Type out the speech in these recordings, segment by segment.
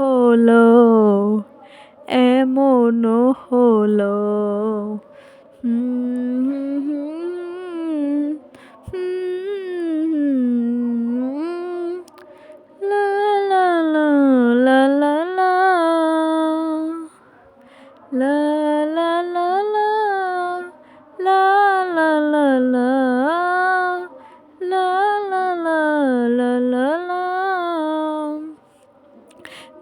হলো এমনও হলো। হুম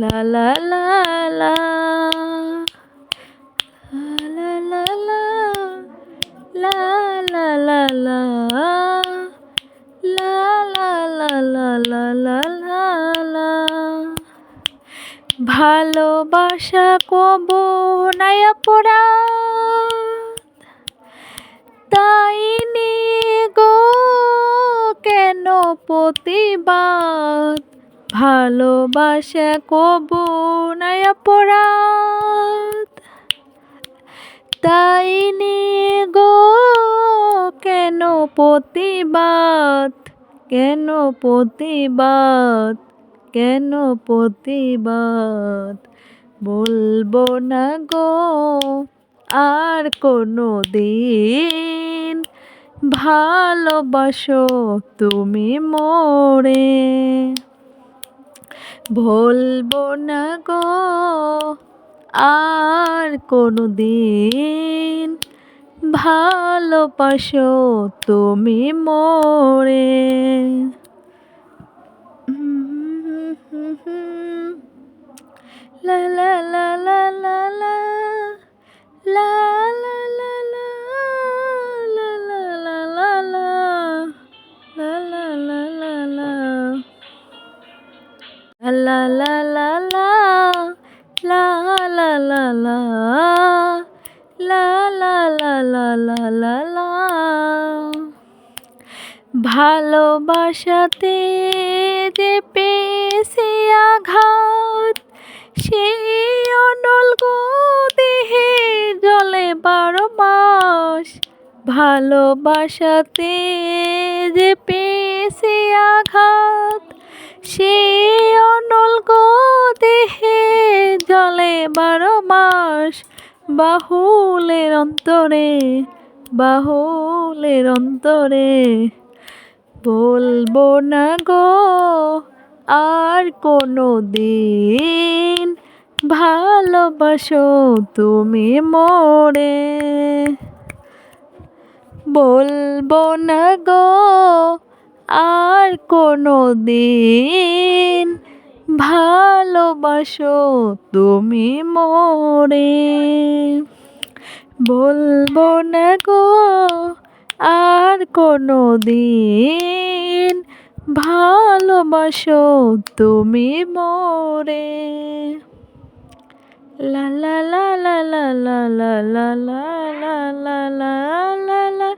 লা লা লা লা লা লা লা লা লা লা লা লা লা লা লা লা লা লা ভালোবাসা কব নায়া পড়া। তাই নিয়ে গো, কেন প্রতিবাদ? ভালোবাসা কব নায়া পড়া তাই নিয়ে গো কেন প্রতিবাদ? কেন প্রতিবাদ? কেন প্রতিবাদ? বলব না গো, আর কোনো দিন। ভালোবাসো তুমি মোরে। ভুলব না গো আর কোনো দিন ভালোবাসো তুমি মোরে। লা লা লা লা লা। লা লা লা লা লা লা লা লা লা লা লা লা লা লা লা ভালোবাসাতে যে পেয়েছি আঘাত সেই অনল দেহে জলে বারো মাস ভালোবাসাতে যে পেয়েছি বাহুলের অন্তরে বাহুলের অন্তরে। বলব না গো, আর কোনো দিন ভালোবাসো তুমি মোরে। বলব না গো, আর কোনো দিন ভালোবাসো তুমি মোরে বলব না গো আর কোনো দিন ভালোবাসো তুমি মোরে লা লা লা লা লা la la লা la লা la la